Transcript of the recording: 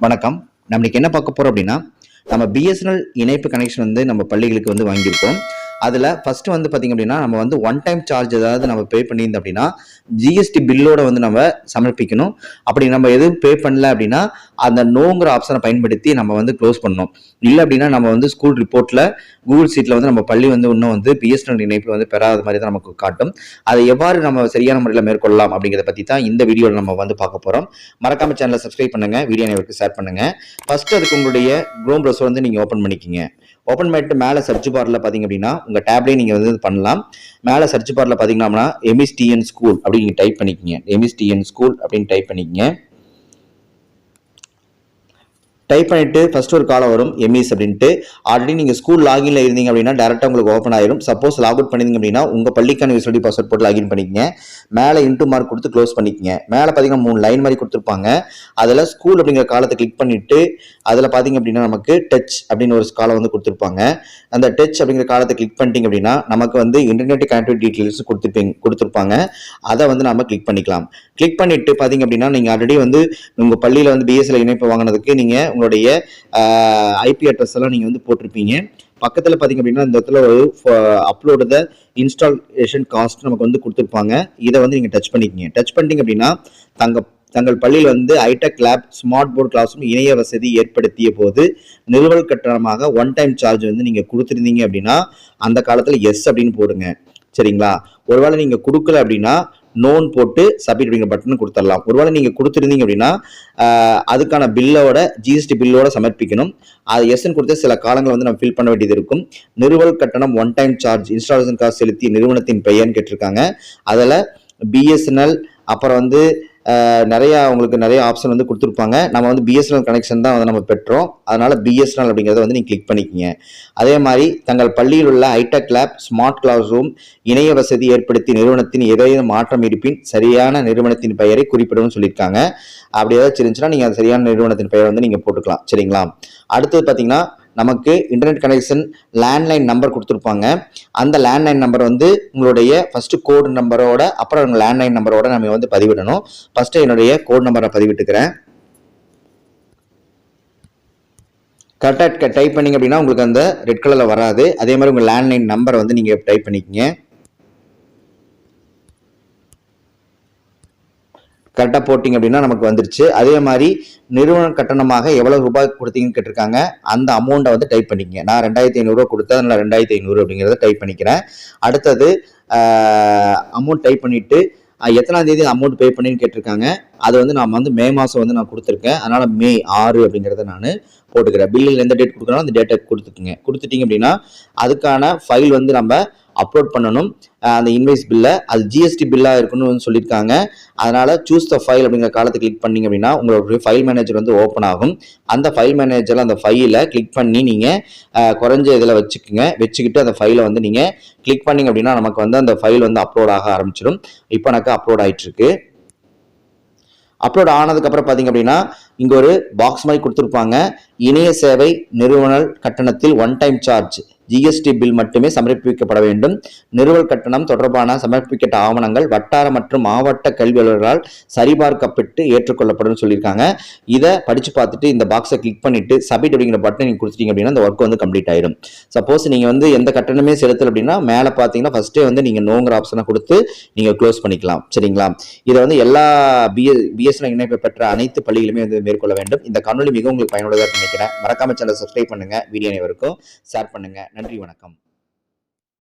வணக்கம். நம்ம இன்னைக்கு என்ன பார்க்க போறோம் அப்படின்னா நம்ம பிஎஸ்என்எல் இணைப்பு கனெக்ஷன் வந்து நம்ம பள்ளிகளுக்கு வந்து வாங்கியிருக்கோம். அதில் ஃபஸ்ட்டு வந்து பார்த்திங்க அப்படின்னா நம்ம வந்து ஒன் டைம் சார்ஜ் ஏதாவது நம்ம பே பண்ணியிருந்தோம் அப்படின்னா ஜிஎஸ்டி பில்லோட வந்து நம்ம சமர்ப்பிக்கணும். அப்படி நம்ம எதுவும் பே பண்ணல அப்படின்னா அந்த நோங்கிற ஆப்ஷனை பயன்படுத்தி நம்ம வந்து க்ளோஸ் பண்ணணும். இல்லை அப்படின்னா நம்ம வந்து ஸ்கூல் ரிப்போர்ட்டில் கூகுள் சீட்டில் வந்து நம்ம பள்ளி வந்து இன்னும் வந்து பிஎஸ்என்எல் இணைப்பு வந்து பெறாத மாதிரி தான் நமக்கு காட்டும். அதை எவ்வாறு நம்ம சரியான முறையில் மேற்கொள்ளலாம் அப்படிங்கிறத பற்றி தான் இந்த வீடியோவில் நம்ம வந்து பார்க்க போகிறோம் மறக்காம சேனலை சப்ஸ்கிரைப் பண்ணுங்க வீடியோ நேருக்கு ஷேர் பண்ணுங்க. ஃபஸ்ட்டு அதுக்கு உங்களுடைய க்ரோம் ப்ரௌசர் வந்து நீங்கள் ஓப்பன் பண்ணிக்கிங்க. ஓப்பன் பண்ணிட்டு மேலே சர்ச் பாரில் பார்த்தீங்க அப்படின்னா உங்கள் டேப்லேயே நீங்கள் வந்து இது பண்ணலாம். மேலே சர்ச் பாரில் பார்த்தீங்கன்னா எமிஸ்டிஎன் ஸ்கூல் அப்படின்னு நீங்கள் டைப் பண்ணிக்கிங்க. எமிஸ்டிஎன் ஸ்கூல் அப்படின்னு டைப் பண்ணிக்கிங்க. டைப் பண்ணிட்டு ஃபர்ஸ்ட் ஒரு காலம் வரும் எம்இஸ் அப்படின்ட்டு. ஆல்ரெடி நீங்கள் ஸ்கூல் லாகின்ல இருந்தீங்க அப்படின்னா டேரெக்டாக உங்களுக்கு ஓப்பன் ஆயிரும். சப்போஸ் லாக் அவுட் பண்ணிங்க அப்படின்னா உங்கள் பள்ளிக்கான யூஸ்வலி பாஸ்வேர்ட் போட்டு லாகின் பண்ணிக்கங்க. மேலே இன்ட்டு மார்க் கொடுத்து க்ளோஸ் பண்ணிக்கங்க. மேலே பார்த்தீங்கன்னா மூணு லைன் மாதிரி கொடுத்துருப்பாங்க. அதில் ஸ்கூல் அப்படிங்கிற காலத்தை கிளிக் பண்ணிட்டு அதில் பார்த்தீங்க அப்படின்னா நமக்கு டச் அப்படின்னு ஒரு காலம் வந்து கொடுத்துருப்பாங்க. அந்த டச் அப்படிங்கிற காலத்தை கிளிக் பண்ணிட்டீங்க அப்படின்னா நமக்கு வந்து இன்டர்நெட் கனெக்டிவிட்டி டீட்டெயில்ஸ் கொடுத்துருப்பீங்க கொடுத்துருப்பாங்க. அதை வந்து நம்ம கிளிக் பண்ணிக்கலாம். கிளிக் பண்ணிட்டு பார்த்தீங்க அப்படின்னா நீங்கள் ஆல்ரெடி வந்து உங்கள் பள்ளியில் வந்து பிஎஸ்எல் இணைப்பு வாங்கினதுக்கு நீங்கள் உங்களுடைய ஐபி அட்ரஸ் எல்லாம் நீங்கள் வந்து போட்டிருப்பீங்க. பக்கத்தில் பார்த்தீங்க அப்படின்னா இந்த இடத்துல ஒரு அப்லோடு த இன்ஸ்டாலேஷன் காஸ்ட் நமக்கு வந்து கொடுத்துருப்பாங்க. இதை வந்து நீங்கள் டச் பண்ணிக்கிங்க. டச் பண்ணிட்டீங்க அப்படின்னா தங்க தங்கள் பள்ளியில் வந்து ஐடெக் லேப் ஸ்மார்ட் போர்ட் கிளாஸும் இணைய வசதி ஏற்படுத்திய போது நிறுவல் கட்டணமாக ஒன் டைம் சார்ஜ் வந்து நீங்கள் கொடுத்துருந்தீங்க அப்படின்னா அந்த காலத்தில் எஸ் அப்படின்னு போடுங்க. சரிங்களா? ஒருவேளை நீங்கள் கொடுக்கல அப்படின்னா நோன் போட்டு சப்மிட் அப்படிங்கிற பட்டன் கொடுத்துடலாம். ஒருவேளை நீங்கள் கொடுத்துருந்தீங்க அப்படின்னா அதுக்கான பில்லோட ஜிஎஸ்டி பில்லோட சமர்ப்பிக்கணும். அது எஸ்ன்னு கொடுத்து சில காலங்கள் வந்து நம்ம ஃபில் பண்ண வேண்டியது இருக்கும். நிறுவல் கட்டணம் ஒன் டைம் சார்ஜ் இன்ஸ்டாலேஷன் காசு செலுத்தி நிறுவனத்தின் பெயர்னு கேட்டிருக்காங்க. அதில் பிஎஸ்என்எல் அப்புறம் வந்து நிறையா உங்களுக்கு நிறைய ஆப்ஷன் வந்து கொடுத்துருப்பாங்க. நம்ம வந்து பிஎஸ்என்எல் கனெக்ஷன் தான் வந்து நம்ம பெற்றோம். அதனால் பிஎஸ்என்எல் அப்படிங்கிறத வந்து நீங்கள் கிளிக் பண்ணிக்கங்க. அதே மாதிரி தங்கள் பள்ளியில் உள்ள hi tech lab smart class room இணைய வசதி ஏற்படுத்தி நிறுவனத்தின் ஏதேனும் மாற்றம் இருப்பின் சரியான நிறுவனத்தின் பெயரை குறிப்பிடணும்னு சொல்லியிருக்காங்க. அப்படி ஏதாச்சும் இருந்துச்சுன்னா நீங்கள் அந்த சரியான நிறுவனத்தின் பெயரை வந்து நீங்கள் போட்டுக்கலாம். சரிங்களா? அடுத்தது பார்த்தீங்கன்னா நமக்கு இன்டர்நெட் கனெக்ஷன் லேண்ட்லைன் நம்பர் கொடுத்துருப்பாங்க. அந்த லேண்ட்லைன் நம்பர் வந்து உங்களுடைய ஃபஸ்ட்டு கோடு நம்பரோட அப்புறம் உங்கள் லேண்ட்லைன் நம்பரோட நம்ம வந்து பதிவிடணும். ஃபஸ்ட்டு என்னுடைய கோட் நம்பரை பதிவிட்டுக்கிறேன். கரெக்டாக டைப் பண்ணீங்க அப்படின்னா உங்களுக்கு அந்த ரெட் கலரில் வராது. அதே மாதிரி உங்கள் லேண்ட்லைன் நம்பரை வந்து நீங்கள் டைப் பண்ணிக்கங்க. கரெக்டாக போட்டிங்க அப்படின்னா நமக்கு வந்துருச்சு. அதே மாதிரி நிறுவன கட்டணமாக எவ்வளவு ரூபாய் கொடுத்தீங்கன்னு கேட்டிருக்காங்க. அந்த அமௌண்ட்டை வந்து டைப் பண்ணிக்கங்க. நான் ரெண்டாயிரத்தி ஐநூறுரூவா கொடுத்தேன் அதனால் ரெண்டாயிரத்தி ஐநூறு அப்படிங்கிறத டைப் பண்ணிக்கிறேன். அடுத்தது அமௌண்ட் டைப் பண்ணிவிட்டு எத்தனாம் தேதி அமௌண்ட் பே பண்ணின்னு கேட்டிருக்காங்க. அது வந்து நான் வந்து மே மாதம் வந்து நான் கொடுத்துருக்கேன். அதனால் மே ஆறு அப்படிங்கிறத நான் போட்டுக்கிறேன். பில்லில் எந்த டேட் கொடுக்குறோம் அந்த டேட்டை கொடுத்துக்குங்க. கொடுத்துட்டீங்க அப்படின்னா அதுக்கான ஃபைல் வந்து நம்ம அப்லோட் பண்ணணும். அந்த இன்வைஸ் பில்லை அது ஜிஎஸ்டி பில்லாக இருக்கணும்னு வந்து சொல்லியிருக்காங்க. அதனால் சூஸ் த ஃபைல் அப்படிங்கிற காலத்தை கிளிக் பண்ணீங்க அப்படின்னா உங்களுடைய ஃபைல் மேனேஜர் வந்து ஓப்பன் ஆகும். அந்த ஃபைல் மேனேஜரில் அந்த ஃபைலை கிளிக் பண்ணி நீங்கள் குறைஞ்ச இதில் வச்சுக்கோங்க. வச்சுக்கிட்டு அந்த ஃபைலை வந்து நீங்கள் கிளிக் பண்ணீங்க அப்படின்னா நமக்கு வந்து அந்த ஃபைல் வந்து அப்லோட் ஆக ஆரம்பிச்சிடும். இப்போ எனக்கு அப்லோட் ஆகிட்டுருக்கு அப்லோட் ஆனதுக்கப்புறம் பார்த்தீங்க அப்படின்னா இங்கே ஒரு பாக்ஸ் மாதிரி கொடுத்துருப்பாங்க. இணைய சேவை நிறுவனல் கட்டணத்தில் one time charge GST bill மட்டுமே சமர்ப்பிக்கப்பட வேண்டும். நிறுவல் கட்டணம் தொடர்பான சமர்ப்பிக்கப்பட்ட ஆவணங்கள் வட்டார மற்றும் மாவட்ட கல்வி அலுவலர்களால் சரிபார்க்கப்பட்டு ஏற்றுக்கொள்ளப்படும் சொல்லியிருக்காங்க. இதை படித்து பார்த்துட்டு இந்த பாக்ஸை கிளிக் பண்ணிட்டு சப்மிட் அப்படிங்கிற பட்டன் நீங்கள் கொடுத்துட்டீங்க அப்படின்னா அந்த ஒர்க் வந்து கம்ப்ளீட் ஆயிடும். சப்போஸ் நீங்கள் வந்து எந்த கட்டணமே செலுத்தல அப்படின்னா மேலே பார்த்தீங்கன்னா ஃபஸ்ட்டே வந்து நீங்கள் நோங்கிற ஆப்ஷனை கொடுத்து நீங்கள் க்ளோஸ் பண்ணிக்கலாம். சரிங்களா? இதை வந்து எல்லா பிஎஸ் பிஎஸ்என்எல் இணைப்பு பெற்ற அனைத்து பள்ளிகளுமே வந்து மேற்கொள்ள வேண்டும். இந்த காணொலி மிகவும் உங்களுக்கு பயனுள்ளதாக நினைக்கிறேன். மறக்காம சேனல் சப்ஸ்கிரைப் பண்ணுங்க. வீடியோ அனைவருக்கும் ஷேர் பண்ணுங்க. நன்றி வணக்கம்.